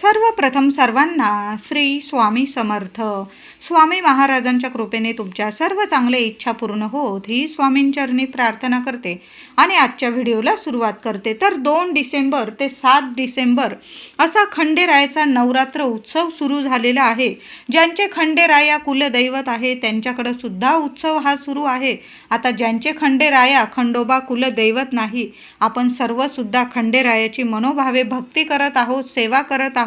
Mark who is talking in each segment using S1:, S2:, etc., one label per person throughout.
S1: सर्वप्रथम सर्वांना श्री स्वामी समर्थ. स्वामी महाराजांच्या कृपेने तुमच्या सर्व चांगल्या इच्छा पूर्ण होत ही स्वामींचरणी प्रार्थना करते आणि आजच्या व्हिडिओला सुरुवात करते. तर दोन डिसेंबर ते सात डिसेंबर असा खंडेरायाचा नवरात्र उत्सव सुरू झालेला आहे. ज्यांचे खंडेराया कुलदैवत आहे त्यांच्याकडे सुद्धा उत्सव हा सुरू आहे. आता ज्यांचे खंडेराया खंडोबा कुलदैवत नाही आपण सर्वसुद्धा खंडेरायाची मनोभावे भक्ती करत आहोत सेवा करत आहोत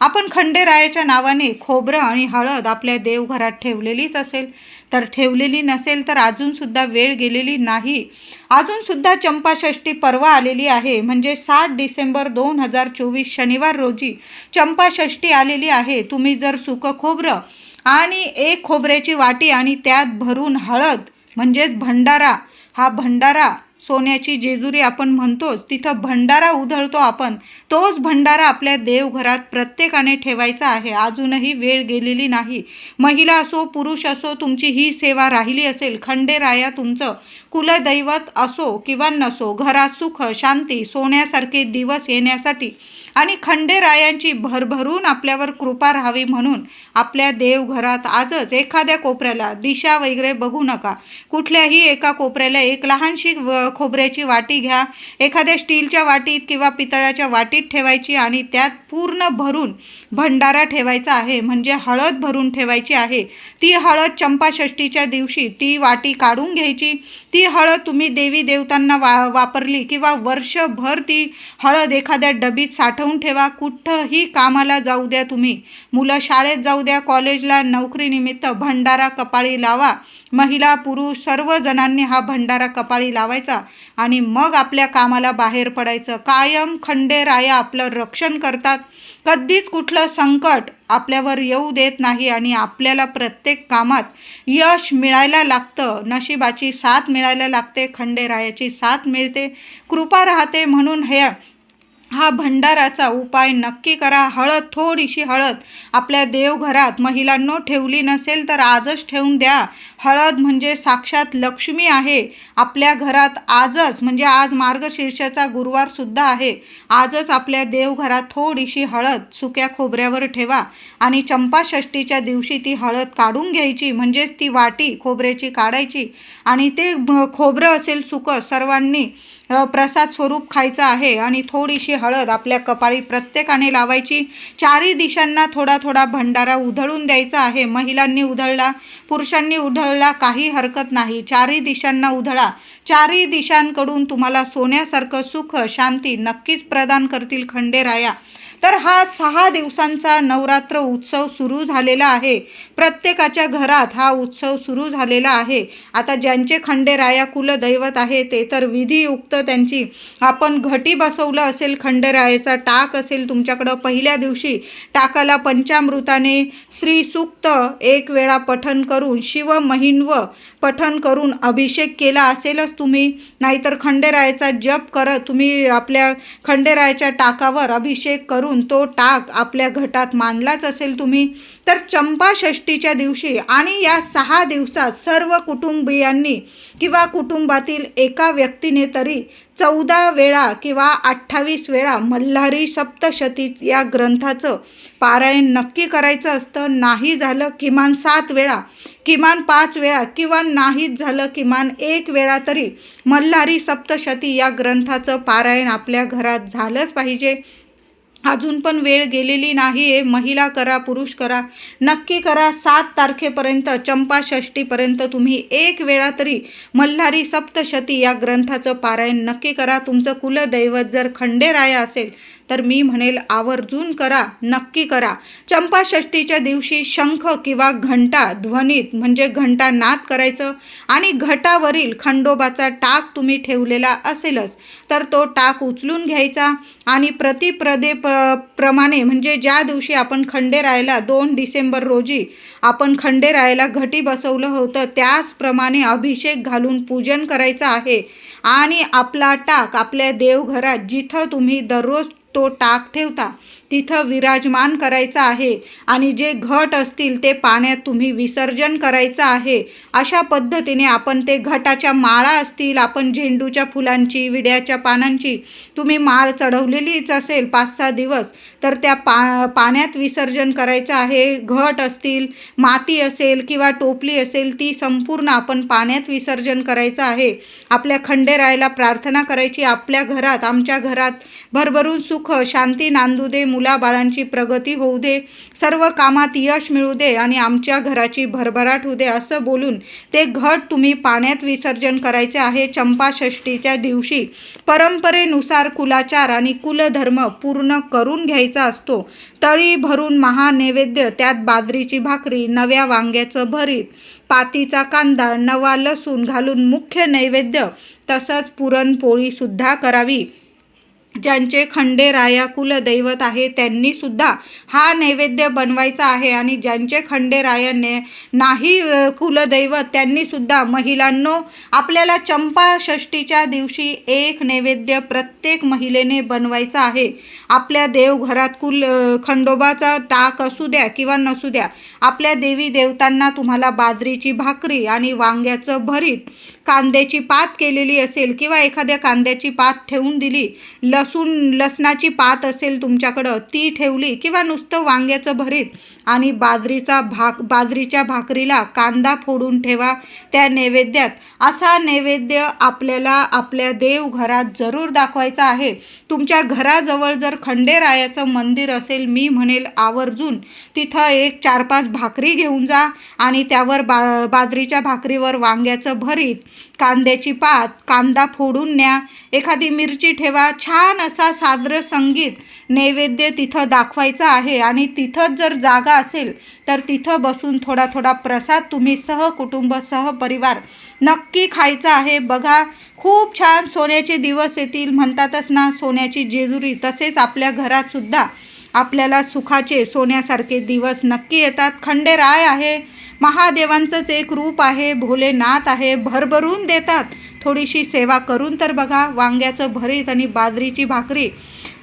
S1: आपण खंडेरायाच्या नावाने खोबरं आणि हळद आपल्या देवघरात ठेवलेलीच असेल. तर ठेवलेली नसेल तर अजूनसुद्धा वेळ गेलेली नाही. अजूनसुद्धा चंपाषष्ठी परवा आलेली आहे. म्हणजे सात डिसेंबर दोन हजार चोवीस शनिवार रोजी चंपाषष्ठी आलेली आहे. तुम्ही जर सुकं खोबरं आणि एक खोबऱ्याची वाटी आणि त्यात भरून हळद म्हणजेच भंडारा हा भंडारा सोन्याची जेजुरी आपण म्हणतोच तिथं भंडारा उधळतो आपण. तोच भंडारा आपल्या देवघरात प्रत्येकाने ठेवायचा आहे. अजूनही वेळ गेलेली नाही. महिला असो पुरुष असो तुमची ही सेवा राहिली असेल खंडेराया तुमचं. कुलदैवत असो किंवा नसो घरात सुख शांती सोन्यासारखे दिवस येण्यासाठी आणि खंडेरायांची भरभरून आपल्यावर कृपा राहावी म्हणून आपल्या देवघरात आजच एखाद्या कोपऱ्याला दिशा वगैरे बघू नका. कुठल्याही एका कोपऱ्याला एक लहानशी व- खोबऱ्याची वाटी घ्या एखाद्या स्टीलच्या वाटीत किंवा पितळाच्या वाटीत ठेवायची आणि त्यात पूर्ण भरून भंडारा ठेवायचा आहे. म्हणजे हळद भरून ठेवायची आहे. ती हळद चंपाषष्टीच्या दिवशी ती वाटी काढून घ्यायची. ती हळद तुम्ही देवी देवतांना वा वापरली किंवा वर्षभर ती हळद एखाद्या डबीत साठवून ठेवा. कुठंही कामाला जाऊ द्या तुम्ही. मुलं शाळेत जाऊ द्या कॉलेजला नोकरीनिमित्त भंडारा कपाळी लावा. महिला पुरुष सर्व जणांनी हा भंडारा कपाळी लावायचा आणि मग आपल्या कामाला बाहेर पडायचं. कायम खंडेराया आपलं रक्षण करतात. कधीच कुठलं संकट आपल्यावर येऊ देत नाही आणि आपल्याला प्रत्येक कामात यश मिळायला लागतं. नशिबाची साथ मिळायला लागते खंडेरायाची साथ मिळते. कृपा राहते म्हणून हे हा भंडाराचा उपाय नक्की करा. हळद थोडीशी हळद आपल्या देवघरात महिलांनो ठेवली नसेल तर आजच ठेवून द्या. हळद म्हणजे साक्षात लक्ष्मी आहे. आपल्या घरात आजच म्हणजे आज मार्गशीर्षाचा गुरुवारसुद्धा आहे. आजच आपल्या देवघरात थोडीशी हळद सुक्या खोबऱ्यावर ठेवा आणि चंपाषष्टीच्या दिवशी ती हळद काढून घ्यायची म्हणजेच ती वाटी खोबऱ्याची काढायची आणि ते खोबरं असेल सुकं सर्वांनी प्रसाद स्वरूप खायचं आहे आणि थोडीशी हळद आपल्या कपाळी प्रत्येकाने लावायची. चारही दिशांना थोडा थोडा भंडारा उधळून द्यायचा आहे. महिलांनी उधळला पुरुषांनी उधळ उधळला काही हरकत नाही. चारही दिशांना उधळा. चारही दिशांकडून तुम्हाला सोन्यासारखं सुख शांती नक्कीच प्रदान करतील खंडेराया. तर हा सहा दिवसांचा नवरात्र उत्सव सुरू झालेला आहे. प्रत्येकाच्या घरात हा उत्सव सुरू झालेला आहे. आता ज्यांचे खंडेराया कुलदैवत आहे ते तर विधियुक्त त्यांची. आपण घटी बसवलं असेल खंडेरायाचा टाक असेल तुमच्याकडं पहिल्या दिवशी टाकाला पंचामृताने श्रीसूक्त एक वेळा पठन करून शिव महिन्व पठन करून अभिषेक केला असेलच तुम्ही. नाहीतर खंडेरायाचा जप करत तुम्ही आपल्या खंडेरायाच्या टाकावर अभिषेक करून तो टाक आपल्या घटात मांडलाच असेल तुम्ही. तर चंपाषष्टीच्या दिवशी आणि या सहा दिवसात सर्व कुटुंबियांनी किंवा कुटुंबातील एका व्यक्तीने तरी चौदा वेळा किंवा अठ्ठावीस वेळा मल्हारी सप्तशती या ग्रंथाचं पारायण नक्की करायचं असतं. नाही झालं किमान सात वेळा किमान पाच वेळा किंवा नाहीच झालं किमान एक वेळा तरी मल्हारी सप्तशती या ग्रंथाचं पारायण आपल्या घरात झालंच पाहिजे. अजून पण वेळ गेलेली नाही आहे महिला करा पुरुष करा. नक्की करा. सात तारखेपर्यंत चंपाषष्टीपर्यंत तुम्ही एक वेळा तरी मल्हारी सप्तशती या ग्रंथाचं पारायण नक्की करा. तुमचं कुलदैवत जर खंडेराया असेल तर मी म्हणेल आवर्जून करा नक्की करा. चंपाषष्टीच्या दिवशी शंख किंवा घंटा ध्वनीत म्हणजे घंटा नाद करायचं आणि घटावरील खंडोबाचा टाक तुम्ही ठेवलेला असेलच तर तो टाक उचलून घ्यायचा आणि प्रतिप्रदे प्र प्रमाणे म्हणजे ज्या दिवशी आपण खंडेरायाला दोन डिसेंबर रोजी आपण खंडेरायाला घटी बसवलं होतं त्याचप्रमाणे अभिषेक घालून पूजन करायचं आहे. आणि आपला टाक आपल्या देवघरात जिथं तुम्ही दररोज तो टाक ठेवता. तिथं विराजमान करायचं आहे आणि जे घट असतील ते पाण्यात तुम्ही विसर्जन करायचं आहे. अशा पद्धतीने आपण ते घटाच्या माळा असतील आपण झेंडूच्या फुलांची विड्याच्या पानांची तुम्ही माळ चढवलेलीच असेल पाच सहा दिवस तर त्या पा पाण्यात विसर्जन करायचं आहे. घट असतील माती असेल किंवा टोपली असेल ती संपूर्ण आपण पाण्यात विसर्जन करायचं आहे. आपल्या खंडेरायाला प्रार्थना करायची आपल्या घरात आमच्या घरात भरभरून सुख शांती नांदू दे मुलाबाळांची प्रगती होऊ दे सर्व कामात यश मिळू दे आणि आमच्या घराची भरभराट होऊ दे असं बोलून ते घट तुम्ही पाण्यात विसर्जन करायचे आहे चंपाषष्टीच्या दिवशी. परंपरेनुसार कुलाचार आणि कुलधर्म पूर्ण करून घ्यायचा असतो. तळी भरून महानैवेद्य त्यात बाजरीची भाकरी नव्या वांग्याचं भरीत पातीचा कांदा नवा लसूण घालून मुख्य नैवेद्य तसंच पुरणपोळीसुद्धा करावी. ज्यांचे खंडेराया कुलदैवत आहे त्यांनी सुद्धा हा नैवेद्य बनवायचा आहे आणि ज्यांचे खंडेराया ने नाही कुलदैवत त्यांनी सुद्धा महिलांनो आपल्याला चंपा षष्टीच्या दिवशी एक नैवेद्य प्रत्येक महिलेने बनवायचा आहे. आपल्या देवघरात कुल खंडोबाचा टाक असू द्या किंवा नसू द्या आपल्या देवी देवतांना तुम्हाला बाजरीची भाकरी आणि वांग्याचं भरीत कांद्याची पात केलेली असेल किंवा एखाद्या कांद्याची पात ठेवून दिली लसूण लसणाची पात असेल तुमच्याकडं ती ठेवली किंवा नुसतं वांग्याचं भरीत आणि बाजरीचा भाक बाजरीच्या भाकरीला कांदा फोडून ठेवा त्या नैवेद्यात. असा नैवेद्य आपल्याला आपल्या देवघरात जरूर दाखवायचा आहे. तुमच्या घराजवळ जर खंडेरायाचं मंदिर असेल मी म्हणेल आवर्जून तिथं एक चार पाच भाकरी घेऊन जा आणि त्यावर बा बाजरीच्या भाकरीवर वांग्याचं भरीत कांद्याची पात कांदा फोडून न्या. एखादी मिरची ठेवा. छान असा सादर संगीत नैवेद्य तिथं दाखवायचा आहे आणि तिथंच जर जागा असेल तर तिथं बसून थोडा थोडा प्रसाद तुम्ही सहकुटुंब सहपरिवार नक्की खायचा आहे. बघा खूप छान सोन्याचे दिवस येतील. म्हणतातच ना सोन्याची जेजुरी तसेच आपल्या घरातसुद्धा आपल्याला सुखाचे सोन्यासारखे दिवस नक्की येतात. खंडेराय आहे. महादेवांचंच एक रूप आहे भोलेनाथ आहे भरभरून देतात. थोडीशी सेवा करून तर बघा वांग्याचं भरीत आणि बाजरीची भाकरी.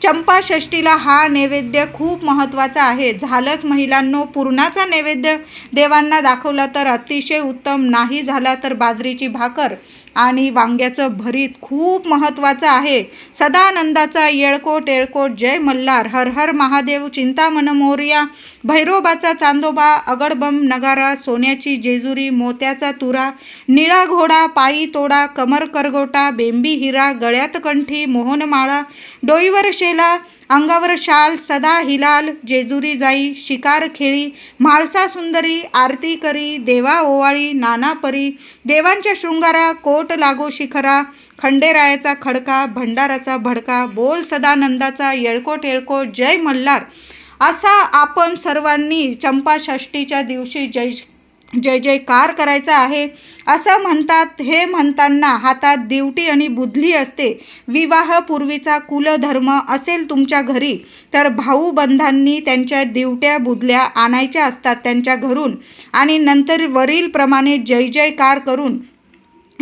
S1: चंपाषष्टीला हा नैवेद्य खूप महत्त्वाचा आहे. झालंच महिलांनो पूर्णाचा नैवेद्य देवांना दाखवला तर अतिशय उत्तम. नाही झाला तर बाजरीची भाकर. आणि वांग्याचं भरीत खूप महत्त्वाचं आहे. सदानंदाचा येळकोट येळकोट जय मल्हार हर हर महादेव चिंतामन मोर्या भैरोबाचा चांदोबा अगडबम नगारा सोन्याची जेजुरी मोत्याचा तुरा निळा घोडा पायी तोडा कमर करगोटा बेंबी हिरा गळ्यात कंठी मोहनमाळा डोईवर शेला अंगावर शाल सदा हिलाल जेजुरी जाई शिकार खेळी म्हाळसा सुंदरी आरती करी देवा ओवाळी नाना परी देवांच्या शृंगारा कोट लागो शिखरा खंडेरायाचा खडका भंडाराचा भडका बोल सदानंदाचा येळकोट येळकोट जय मल्हार. असा आपण सर्वांनी चंपाषष्टीच्या दिवशी जय जय जयकार करायचा आहे. असं म्हणतात हे म्हणताना हातात दिवटी आणि बुधली असते. विवाहपूर्वीचा कुलधर्म असेल तुमच्या घरी तर भाऊबंधांनी त्यांच्या दिवट्या बुधल्या आणायच्या असतात त्यांच्या घरून. आणि नंतर वरीलप्रमाणे जय जयकार करून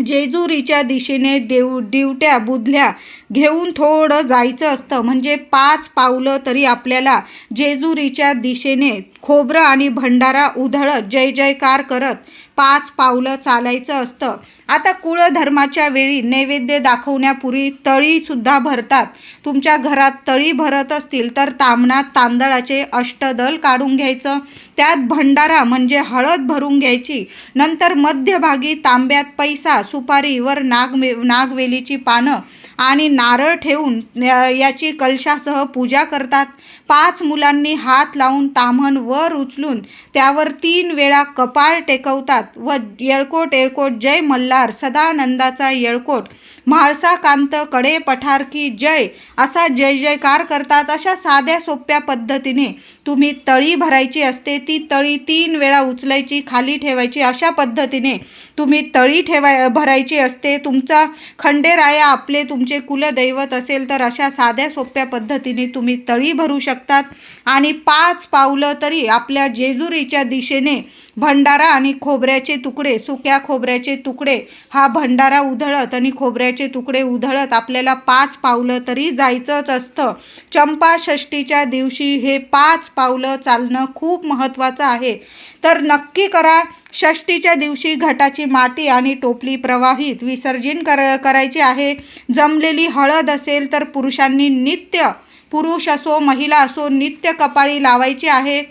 S1: जेजुरीच्या दिशेने देव दिवट्या बुधल्या घेऊन थोडं जायचं असतं. म्हणजे पाच पावलं तरी आपल्याला जेजुरीच्या दिशेने खोबरं आणि भंडारा उधळत जय जयकार करत पाच पावलं चालायचं असतं. आता कुळधर्माच्या वेळी नैवेद्य दाखवण्यापूर्वी तळीसुद्धा भरतात. तुमच्या घरात तळी भरत असतील तर तांबणात तांदळाचे अष्टदल काढून घ्यायचं. त्यात भंडारा म्हणजे हळद भरून घ्यायची. नंतर मध्यभागी तांब्यात पैसा सुपारी वर नागवेलीची पानं आणि नारळ ठेवून याची कलशासह पूजा करतात. पाच मुलांनी हात लावून ताम्हण वर उचलून त्यावर तीन वेळा कपाळ टेकवतात व येळकोट येळकोट जय मल्हार सदानंदाचा येळकोट म्हाळसा कांत कडे पठारकी जय असा जय जयकार करतात. अशा साध्या सोप्या पद्धतीने तुम्ही तळी भरायची असते ती तळी तीन वेळा उचलायची खाली ठेवायची अशा पद्धतीने तुम्ही तळी ठेवाय भरायची असते. तुमचा खंडेराया आपले तुमचे कुलदैवत असेल तर अशा साध्या सोप्या पद्धतीने तुम्ही तळी भरू शकता. शकतात. आणि पाच पावलं तरी आपल्या जेजुरीच्या दिशेने भंडारा आणि खोबऱ्याचे तुकडे सुक्या खोबऱ्याचे तुकडे हा भंडारा उधळत आणि खोबऱ्याचे तुकडे उधळत आपल्याला पाच पावलं तरी जायचंच असतं. चंपाषष्टीच्या दिवशी हे पाच पावलं चालणं खूप महत्त्वाचं आहे. तर नक्की करा षष्टीच्या दिवशी घटाची माती आणि टोपली प्रवाहित विसर्जन कर करायचे आहे. जमलेली हळद असेल तर पुरुषांनी नित्य पुरुष असो महिला असो नित्य कपाळी लावायची आहे.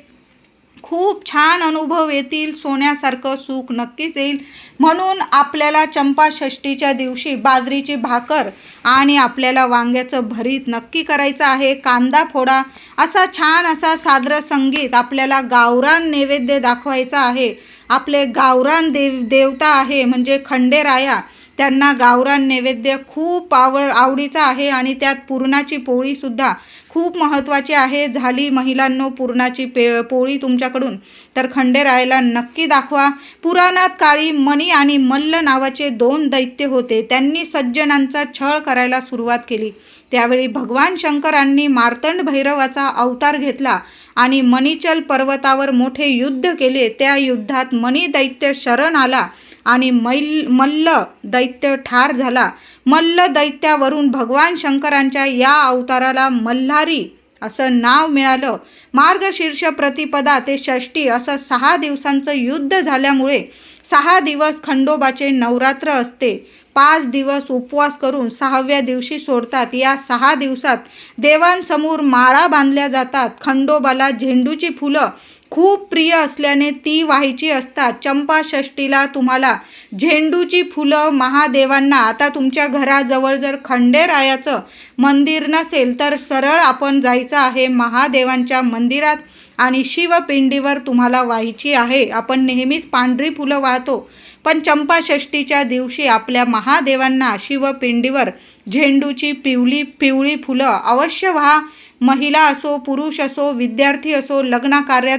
S1: खूप छान अनुभव येतील सोन्यासारखं सुख नक्कीच येईल. म्हणून आपल्याला चंपा षष्टीच्या दिवशी बाजरीची भाकर आणि आपल्याला वांग्याचं भरीत नक्की करायचं आहे. कांदा फोडा असा छान असा सादर संगीत आपल्याला गावरान नैवेद्य दाखवायचा आहे. आपले गावरान देव देवता आहे म्हणजे खंडेराया. त्यांना गावरान नैवेद्य खूप आवड आवडीचा आहे आणि त्यात पुरणाची पोळीसुद्धा खूप महत्त्वाची आहे. झाली महिलांनो पुरणाची पे पोळी तुमच्याकडून. तर खंडेरायाला नक्की दाखवा. पुराणात काळी मणी आणि मल्ल नावाचे दोन दैत्य होते. त्यांनी सज्जनांचा छळ करायला सुरुवात केली. त्यावेळी भगवान शंकरांनी मार्तंड भैरवाचा अवतार घेतला आणि मणिचल पर्वतावर मोठे युद्ध केले. त्या युद्धात मणी दैत्य शरण आला. आणि मैल मल्ल दैत्य ठार झाला. मल्ल दैत्यावरून भगवान शंकरांच्या या अवताराला मल्हारी असं नाव मिळालं. मार्गशीर्ष प्रतिपदा ते षष्टी असं सहा दिवसांचं युद्ध झाल्यामुळे सहा दिवस खंडोबाचे नवरात्र असते. पाच दिवस उपवास करून सहाव्या दिवशी सोडतात. या सहा दिवसात देवांसमोर माळा बांधल्या जातात. खंडोबाला झेंडूची फुलं खूप प्रिय असल्याने ती व्हायची असतात. चंपाषष्टीला तुम्हाला झेंडूची फुलं महादेवांना. आता तुमच्या घराजवळ जर खंडेरायाचं मंदिर नसेल तर सरळ आपण जायचं आहे महादेवांच्या मंदिरात आणि शिवपिंडीवर तुम्हाला व्हायची आहे. आपण नेहमीच पांढरी फुलं वाहतो. पण चंपाषष्टीच्या दिवशी आपल्या महादेवांना शिवपिंडीवर झेंडूची पिवळी पिवळी फुलं अवश्य व्हा. महिला असो पुरुष असो विद्यार्थी असो लग्नाकार्यात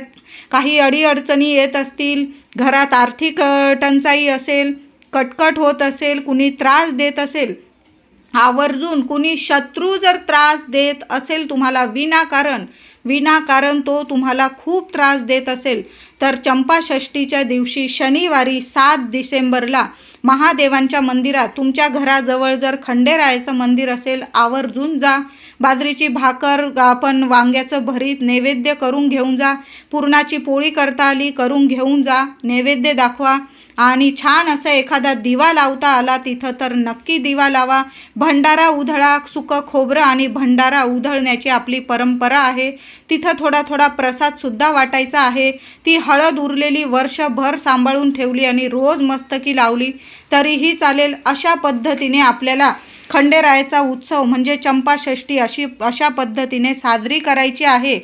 S1: काही अडीअडचणी येत असतील घरात आर्थिक टंचाई असेल कटकट होत असेल कुणी त्रास देत असेल आवर्जून कुणी शत्रू जर त्रास देत असेल तुम्हाला विनाकारण विनाकारण तो तुम्हाला खूप त्रास देत असेल. तर चंपाषष्टीच्या दिवशी शनिवारी सात डिसेंबरला महादेवांच्या मंदिरात तुमच्या घराजवळ जर खंडेरायाचं मंदिर असेल आवर्जून जा. बाजरीची भाकर आपण वांग्याचं भरीत नैवेद्य करून घेऊन जा. पुरणाची पोळी करता आली करून घेऊन जा. नैवेद्य दाखवा. आणि छान असं एखादा दिवा लावता आला तिथं तर नक्की दिवा लावा. भंडारा उधळा सुकं खोबरं आणि भंडारा उधळण्याची आपली परंपरा आहे. तिथं थोडा थोडा प्रसादसुद्धा वाटायचा आहे. ती हळद उरलेली वर्षभर सांभाळून ठेवली आणि रोज मस्तकी लावली. तरीही चालेल अशा पद्धतीने आपल्याला खंडेरायाचा उत्सव म्हणजे चंपाषष्ठी अशी अशा पद्धतीने साजरी करायची आहे.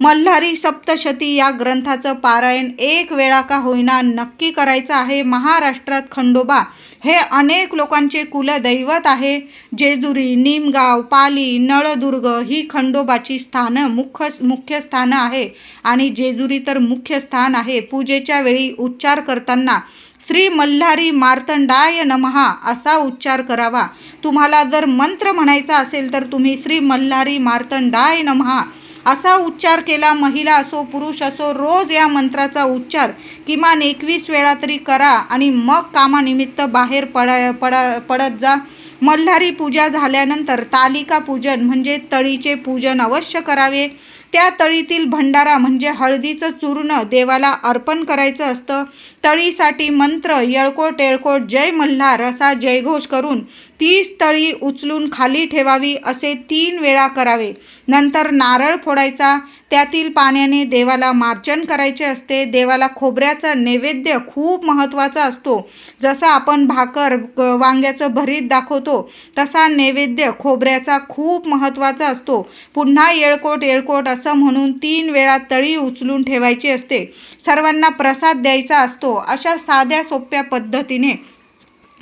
S1: मल्हारी सप्तशती या ग्रंथाचं पारायण एक वेळा का होईना नक्की करायचं आहे. महाराष्ट्रात खंडोबा हे अनेक लोकांचे कुलदैवत आहे. जेजुरी निमगाव पाली नळदुर्ग ही खंडोबाची स्थानं मुख्य मुख्य स्थानं आहे. आणि जेजुरी तर मुख्य स्थान आहे. पूजेच्या वेळी उच्चार करताना श्री मल्हारी मार्तंडाय नमहा असा उच्चार करावा. तुम्हाला जर मंत्र म्हणायचा असेल तर तुम्ही श्री मल्हारी मार्तंडाय नमहा असा उच्चार केला महिला असो पुरुष असो रोज या मंत्राचा उच्चार किमान एकवीस वेळा तरी करा आणि मग कामानिमित्त बाहेर पडा पडा पडत जा. मल्हारी पूजा झाल्यानंतर तालिका पूजन म्हणजे तळीचे पूजन अवश्य करावे. त्या तळीतील भंडारा म्हणजे हळदीचं चूर्ण देवाला अर्पण करायचं असतं. तळीसाठी मंत्र येळकोट येळकोट जय मल्हार असा जयघोष करून तीच तळी उचलून खाली ठेवावी असे तीन वेळा करावे. नंतर नारळ फोडायचा. त्यातील पाण्याने देवाला मार्जन करायचे असते. देवाला खोबऱ्याचा नैवेद्य खूप महत्त्वाचा असतो. जसा आपण भाकर वांग्याचं भरीत दाखवतो तसा नैवेद्य खोबऱ्याचा खूप महत्त्वाचा असतो. पुन्हा येळकोट येळकोट असं म्हणून तीन वेळा तळी उचलून ठेवायची असते. सर्वांना प्रसाद द्यायचा असतो. अशा साध्या सोप्या पद्धतीने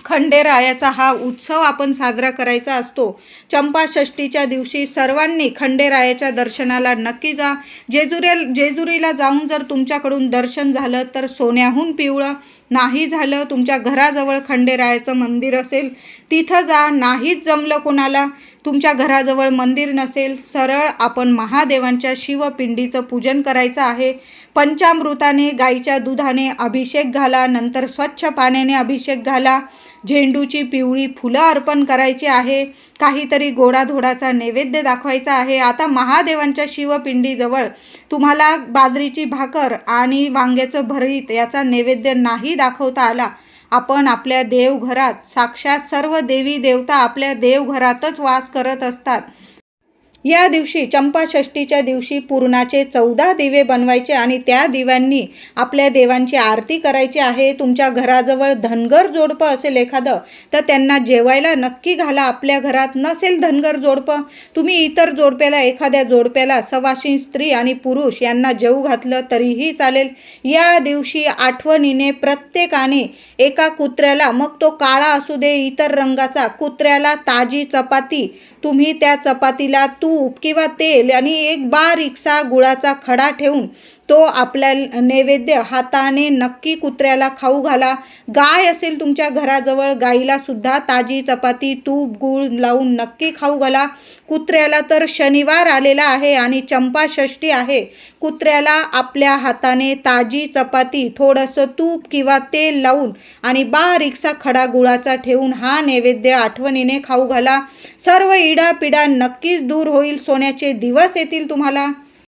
S1: खंडेरायाचा हा उत्सव आपण साजरा करायचा असतो. चंपाषष्टीच्या दिवशी सर्वांनी खंडेरायाच्या दर्शनाला नक्की जा. जेजुरे जेजुरीला जाऊन जर तुमच्याकडून दर्शन झालं तर सोन्याहून पिवळं. नाही झालं तुमच्या घराजवळ खंडेरायाचं मंदिर असेल तिथं जा. नाहीच जमलं कोणाला तुमच्या घराजवळ मंदिर नसेल. सरळ आपण महादेवांच्या शिवपिंडीचं पूजन करायचं आहे. पंचामृताने गाईच्या दुधाने अभिषेक घाला. नंतर स्वच्छ पाण्याने अभिषेक घाला. झेंडूची पिवळी फुलं अर्पण करायची आहे. काहीतरी गोडाधोडाचा नैवेद्य दाखवायचा आहे. आता महादेवांच्या शिवपिंडीजवळ तुम्हाला बाजरीची भाकर आणि वांग्याचं भरीत याचा नैवेद्य नाही दाखवता आला. आपण आपल्या देवघरात साक्षात सर्व देवी देवता आपल्या देवघरातच वास करत असतात. या दिवशी चंपाषष्टीच्या दिवशी पूर्णाचे चौदा दिवे बनवायचे आणि त्या दिव्यांनी आपल्या देवांची आरती करायची आहे. तुमच्या घराजवळ धनगर जोडपं असेल एखादं तर त्यांना जेवायला नक्की घाला. आपल्या घरात नसेल धनगर जोडपं तुम्ही इतर जोडप्याला एखाद्या जोडप्याला सवाशीण स्त्री आणि पुरुष यांना जेवू घातलं तरीही चालेल. या दिवशी आठवणीने प्रत्येकाने एका कुत्र्याला मग तो काळा असू दे इतर रंगाचा कुत्र्याला ताजी चपाती तुम्ही त्या चपातीला तूप किंवा तेल आणि एक बारीकसा गुळाचा खडा ठेवून तो आपल्या नैवेद्य हाताने नक्की कुत्र्याला खाऊ घाला. गाय असेल तुमच्या घराजवळ गाईला सुद्धा ताजी चपाती तूप गूळ लावून नक्की खाऊ घाला. कुत्र्याला तर शनिवार आलेला आहे आणि चंपाषष्ठी आहे. कुत्र्याला आपल्या हाताने ताजी चपाती थोडंसं तूप किंवा तेल लावून आणि बारीकसा खडा गुळाचा ठेवून हा नैवेद्य आठवणीने खाऊ घाला. सर्व इडापिडा नक्कीच दूर होईल. सोन्याचे दिवस येतील तुम्हाला.